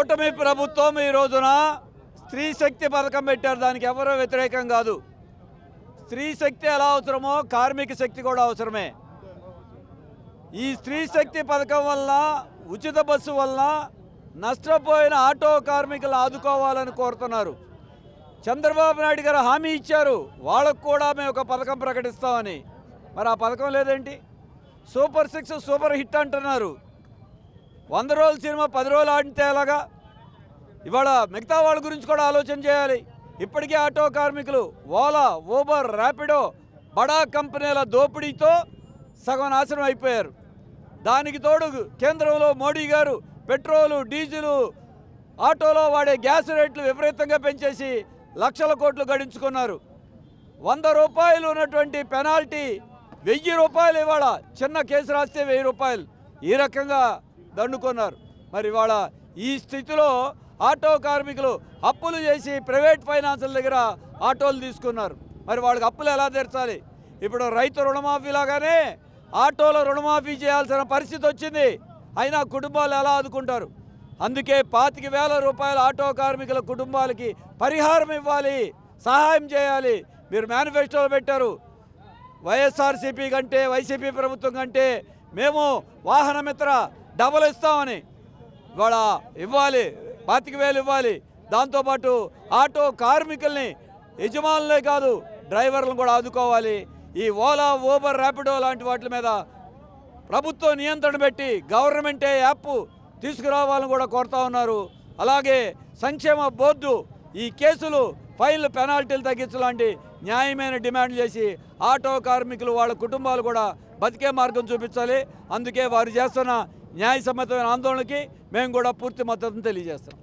కూటమి ప్రభుత్వం ఈ రోజున స్త్రీ శక్తి పథకం పెట్టారు. దానికి ఎవరో వ్యతిరేకం కాదు. స్త్రీ శక్తి ఎలా అవసరమో కార్మిక శక్తి కూడా అవసరమే. ఈ స్త్రీ శక్తి పథకం వల్ల ఉచిత బస్సు వల్ల నష్టపోయిన ఆటో కార్మికులు ఆదుకోవాలని కోరుతున్నారు. చంద్రబాబు నాయుడు గారు హామీ ఇచ్చారు. వాళ్ళకు కూడా మేము ఒక పథకం ప్రకటిస్తామని. మరి ఆ పథకం లేదేంటి? సూపర్ సిక్స్ సూపర్ హిట్ అంటున్నారు. వంద రోజుల సినిమా పది రోజులు ఆడితే ఎలాగా? ఇవాళ మిగతా వాళ్ళ గురించి కూడా ఆలోచన చేయాలి. ఇప్పటికే ఆటో కార్మికులు ఓలా ఊబర్ ర్యాపిడో బడా కంపెనీల దోపిడీతో సగం నాశనం అయిపోయారు. దానికి తోడు కేంద్రంలో మోడీ గారు పెట్రోలు డీజిలు ఆటోలో వాడే గ్యాస్ రేట్లు విపరీతంగా పెంచేసి లక్షల కోట్లు గడించుకున్నారు. వంద రూపాయలు ఉన్నటువంటి పెనాల్టీ వెయ్యి రూపాయలు ఇవాళ చిన్న కేసు రాస్తే వెయ్యి రూపాయలు. ఈ రకంగా దండుకున్నారు. మరి ఇవాళ ఈ స్థితిలో ఆటో కార్మికులు అప్పులు చేసి ప్రైవేట్ ఫైనాన్సుల దగ్గర ఆటోలు తీసుకున్నారు. మరి వాళ్ళకి అప్పులు ఎలా తీర్చాలి? ఇప్పుడు రైతు రుణమాఫీ లాగానే ఆటోల రుణమాఫీ చేయాల్సిన పరిస్థితి వచ్చింది. అయినా కుటుంబాలు ఎలా ఆదుకుంటారు? అందుకే పాతిక వేల రూపాయల ఆటో కార్మికుల కుటుంబాలకి పరిహారం ఇవ్వాలి సహాయం చేయాలి. మీరు మేనిఫెస్టోలో పెట్టారు. వైఎస్ఆర్సీపీ కంటే వైసీపీ ప్రభుత్వం కంటే మేము వాహన మిత్ర డబల్ ఇస్తామని ఇవాళ ఇవ్వాలి పాతిక వేలు ఇవ్వాలి. దాంతోపాటు ఆటో కార్మికుల్ని యజమానులే కాదు డ్రైవర్లను కూడా ఆదుకోవాలి. ఈ ఓలా ఊబర్ ర్యాపిడో లాంటి వాటి మీద ప్రభుత్వం నియంత్రణ పెట్టి గవర్నమెంటే యాప్ తీసుకురావాలని కూడా కోరుతా ఉన్నారు. అలాగే సంక్షేమ బోర్డు ఈ కేసులు ఫైన్లు పెనాల్టీలు తగ్గించలాంటి న్యాయమైన డిమాండ్ చేసి ఆటో కార్మికులు వాళ్ళ కుటుంబాలు కూడా బతికే మార్గం చూపించాలి. అందుకే వారు చేస్తున్న న్యాయసమ్మతమైన ఆందోళనకి మేము కూడా పూర్తి మద్దతును తెలియజేస్తాం